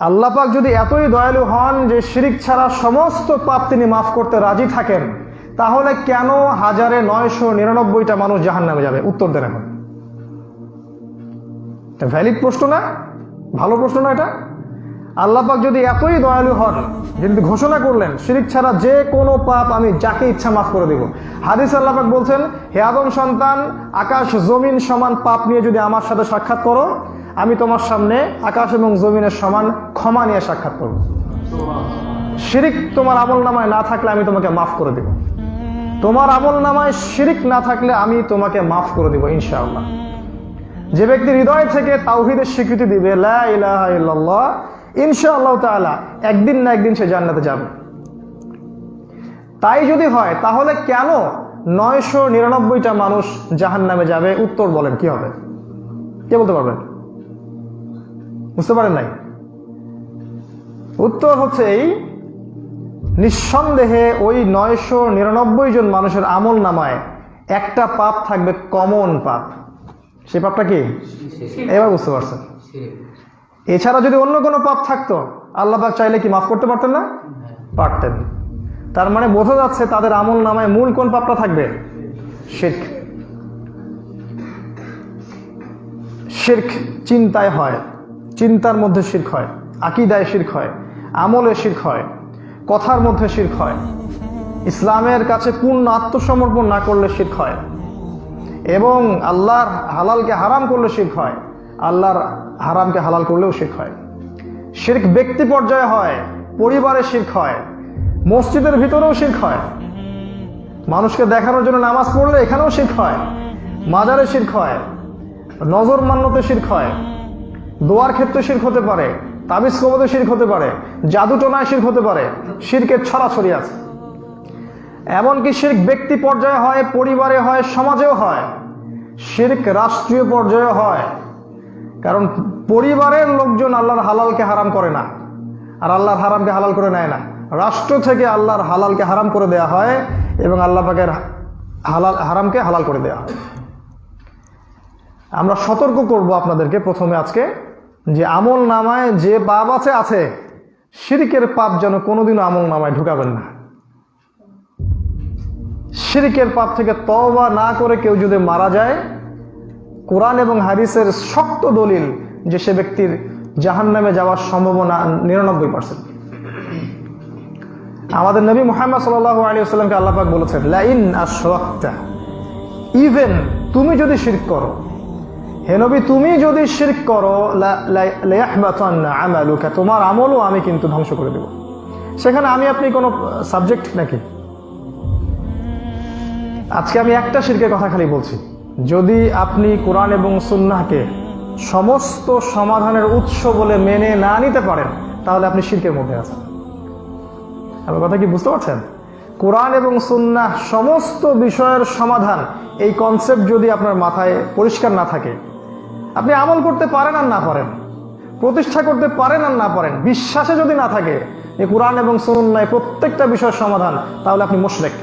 আল্লাপাক যদি এতই দয়ালু হন যে শিরিক ছাড়া সমস্ত পাপ তিনি মাফ করতে রাজি থাকেন, তাহলে কেন হাজারে নয়শো নিরানব্বইটা মানুষ জাহান নামে যাবে? উত্তর দেন এখন। ভ্যালিড প্রশ্ন না? ভালো প্রশ্ন না এটা? আল্লাপাক যদি এতই দয়ালু হন যদি ঘোষণা করলেন, শিরিক ছাড়া যে কোনো পাপ আমি যাকে ইচ্ছা মাফ করে দেব। হাদিস আল্লাপাক বলছেন, হে আদম সন্তান, আকাশ জমিন সমান পাপ নিয়ে যদি আমার সাথে সাক্ষাৎ করো, আমি তোমার সামনে আকাশ এবং জমিনের সমান ক্ষমা নিয়ে সাক্ষাৎ করব। শিরিক তোমার আমল নামায় না থাকলে আমি তোমাকে মাফ করে দেব। তোমার আমল নামায় শিরিক না থাকলে আমি তোমাকে মাফ করে দেব ইনশাআল্লাহ। যে ব্যক্তি হৃদয় থেকে তাওহিদের স্বীকৃতি দিবে ইনশাআল্লাহ তাআলা একদিন না একদিন সে জান্নাতে যাবে। তাই যদি হয়, তাহলে কেন নয়শো নিরানব্বইটা মানুষ জাহান নামে যাবে? উত্তর বলেন, কি হবে? কে বলতে পারবেন বুঝতে পারেন নাই? উত্তর হচ্ছে এই নিঃসন্দেহে ওই নয়শো নিরানব্বই জন মানুষের আমল নামায় একটা পাপ থাকবে কমন পাপ। সেই পাপটা কি? এবার বুঝতে পারছেন। এছাড়া যদি অন্য কোনো পাপ থাকতো আল্লাহ পাক চাইলে কি মাফ করতে পারতেন না? পারতেন। তার মানে বোঝা যাচ্ছে তাদের আমল নামায় মূল কোন পাপটা থাকবে? শির্ক। শির্ক চিন্তায় হয় চিন্তার মধ্যে শির্ক হয় আকিদায় শির্ক হয়। আমলে শির্ক হয়, কথার মধ্যে শির্ক হয়। ইসলামের কাছে পূর্ণ আত্মসমর্পণ না করলে শির্ক হয়। এবং আল্লাহর হালালকে হারাম করলে শির্ক হয়, আল্লাহর হারামকে হালাল করলেও শির্ক হয়। শির্ক ব্যক্তি পর্যায়ে হয়, পরিবারে শির্ক হয়, মসজিদের ভিতরেও শির্ক হয়। মানুষকে দেখানোর জন্য নামাজ পড়লে এখানেও শির্ক হয়, মাজারে শির্ক হয়, নজর মান্যতে শির্ক হয়, দোয়ার ক্ষেত্রে শির্ক হতে পারে। তাবিজ কবতে শির্ক হতে পারে, জাদু টোনায় শির্ক হতে পারে শির্কের ছড়াছড়ি আছে। এমনকি শির্ক ব্যক্তি পর্যায়ে হয়, পরিবারে হয়, সমাজেও হয়। শির্ক রাষ্ট্রীয় পর্যায়ে হয়। কারণ পরিবারের লোকজন আল্লাহর হালালকে হারাম করে না, আর আল্লাহর হারামকে হালাল করে নেয় না। রাষ্ট্র থেকে আল্লাহর হালালকে হারাম করে দেয়া হয় এবং আল্লাহ পাকের হালাল, হারামকে হালাল করে দেয়া হয়। আমরা সতর্ক করব আপনাদেরকে প্রথমে আজকে। যে আমল নামায় যে পাপ আছে আছে। শিরিকের পাপ যেন কোনোদিনও আমল নামায় ঢুকাবেন না। শিরিকের পাপ থেকে তওবা না করে কেউ যদি মারা যায়, কোরআন এবং হাদিসের শক্ত দলিল যে সে ব্যক্তির জাহান নামে যাওয়ার সম্ভাবনা নিরানব্বই পার্সেন্ট আমাদের নবী মোহাম্মদ সাল্লাহ আলী আসসালামকে আল্লাপাক বলেছেন লাইন আশরাকতা, ইভেন তুমি যদি শিরক করো হে নবী, তুমি যদি শিরক করো আমালুকা, তোমার আমলও আমি কিন্তু ধ্বংস করে দেব। সেখানে আমি, আপনি কোনো সাবজেক্ট নাকি? আজকে আমি একটা শিরকের কথা খালি বলছি। যদি আপনি কোরআন এবং সুন্নাহকে সমস্ত সমাধানের উৎস বলে মেনে না নিতে পারেন, তাহলে আপনি শিরকের মধ্যে আছেন। আমার কথা কি বুঝতে পারছেন? কোরআন এবং সুন্নাহ সমস্ত বিষয়ের সমাধান, এই কনসেপ্ট যদি আপনার মাথায় পরিষ্কার না থাকে আপনি আমল করতে পারেন আর না পারেন, প্রতিষ্ঠা করতে পারেন আর না পারেন, বিশ্বাসে যদি না থাকে যে কোরআন এবং সরুন্নায় প্রত্যেকটা বিষয়ের সমাধান, তাহলে আপনি মুশরেক।